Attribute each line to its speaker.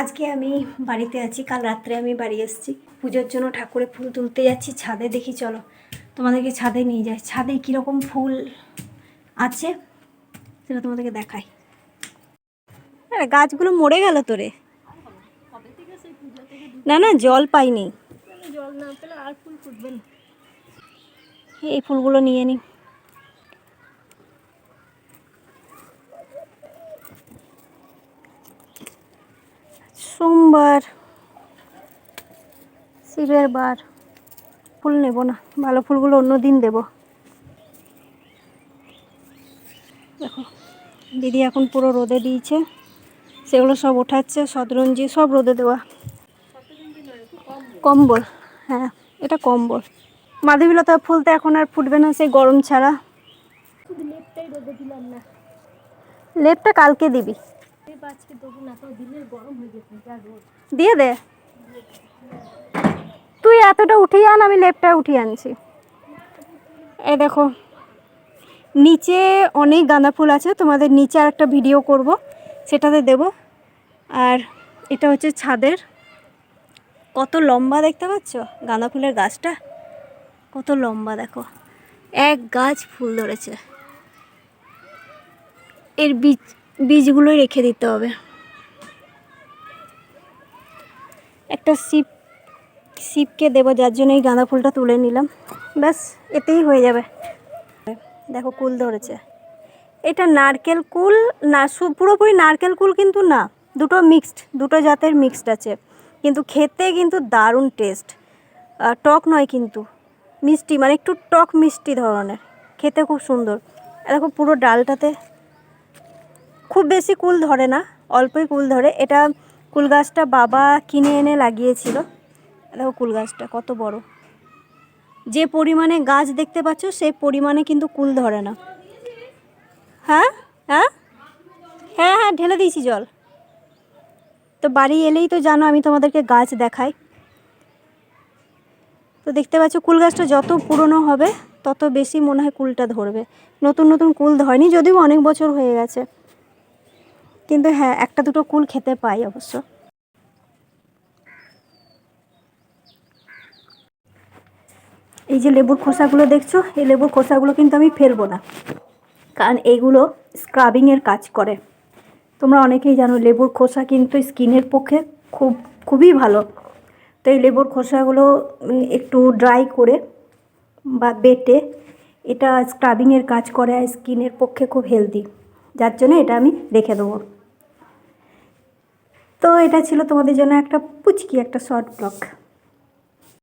Speaker 1: আজকে আমি বাড়িতে আছি কাল রাত্রে আমি বাড়ি এসেছি। পুজোর জন্য ঠাকুরে ফুল তুলতে যাচ্ছি ছাদে দেখি চলো। তোমাদেরকে ছাদে নিয়ে যাই। ছাদে কীরকম ফুল আছে সেটা তোমাদেরকে দেখাই। আরে গাছগুলো মরে গেল তোরে না না জল পাইনি।
Speaker 2: জল না পেলে আর ফুল ফুটবে না।
Speaker 1: এই ফুলগুলো নিয়ে নিই সোমবার। শিবের বার। ফুল নেব না ভালো ফুলগুলো অন্য দিন দেব। দেখো দিদি এখন পুরো রোদে দিয়েছে সেগুলো সব ওঠাচ্ছে শতরঞ্জি সব রোদে দেওয়া। কম্বল হ্যাঁ এটা কম্বল। মাধবীলতা ফুল তো এখন আর ফুটবে না সেই গরম ছাড়া।
Speaker 2: শুধু রোদে দিলাম না।
Speaker 1: লেপটা কালকে দিবি। দিয়ে দে। তুই এতটা উঠিয়ে আন, আমি লেপটা উঠিয়ে আনছি। এই দেখো, নিচে অনেক গাঁদা ফুল আছে, তোমাদের নিচে আর একটা ভিডিও করব, সেটাতে দেব। আর এটা হচ্ছে ছাদের। কত লম্বা দেখতে পাচ্ছ? গাঁদা ফুলের গাছটা। কত লম্বা, দেখো। এক গাছ ফুল ধরেছে। এর বীজ বীজগুলোই রেখে দিতে হবে। একটা সিপ, সিপকে দেবো, যার জন্য এই গাঁদা ফুলটা তুলে নিলাম। ব্যাস, এতেই হয়ে যাবে। দেখো, কুল ধরেছে। এটা নারকেল কুল, না পুরোপুরি নারকেল কুল কিন্তু না। দুটো মিক্সড দুটো জাতের মিক্সড আছে। কিন্তু খেতে কিন্তু দারুণ টেস্ট টক নয় কিন্তু। মিষ্টি মানে একটু টক মিষ্টি ধরনের। খেতে খুব সুন্দর। দেখো, পুরো ডালটাতে খুব বেশি কুল ধরে না, অল্পই কুল ধরে। এটা কুল গাছটা বাবা কিনে এনে লাগিয়েছিল। দেখো কুল গাছটা কত বড়। যে পরিমাণে গাছ দেখতে পাচ্ছ, সেই পরিমাণে কিন্তু কুল ধরে না। হ্যাঁ? হ্যাঁ? হ্যাঁ হ্যাঁ ঢেলে দিয়েছি জল। তো বাড়ি এলেই তো জানো আমি তোমাদেরকে গাছ দেখাই। তো দেখতে পাচ্ছ কুল গাছটা যত পুরনো হবে, তত বেশি মনে হয় কুলটা ধরবে। নতুন নতুন কুল ধরেনি, যদিও অনেক বছর হয়ে গেছে। কিন্তু হ্যাঁ একটা দুটো কুল খেতে পাই অবশ্য। এই যে লেবুর খোসাগুলো দেখছ, এই লেবুর খোসাগুলো কিন্তু আমি ফেলব না, কারণ এইগুলো স্ক্রাবিংয়ের কাজ করে। তোমরা অনেকেই জানো, লেবুর খোসা কিন্তু স্কিনের পক্ষে খুব, খুবই ভালো। তো এই লেবুর খোসাগুলো একটু ড্রাই করে বা বেটে এটা স্ক্রাবিংয়ের কাজ করে স্কিনের পক্ষে খুব হেলদি যার জন্য এটা আমি রেখে দেবো। তো এটা ছিল তোমাদের জন্য একটা পুচকি একটা শর্ট ব্লগ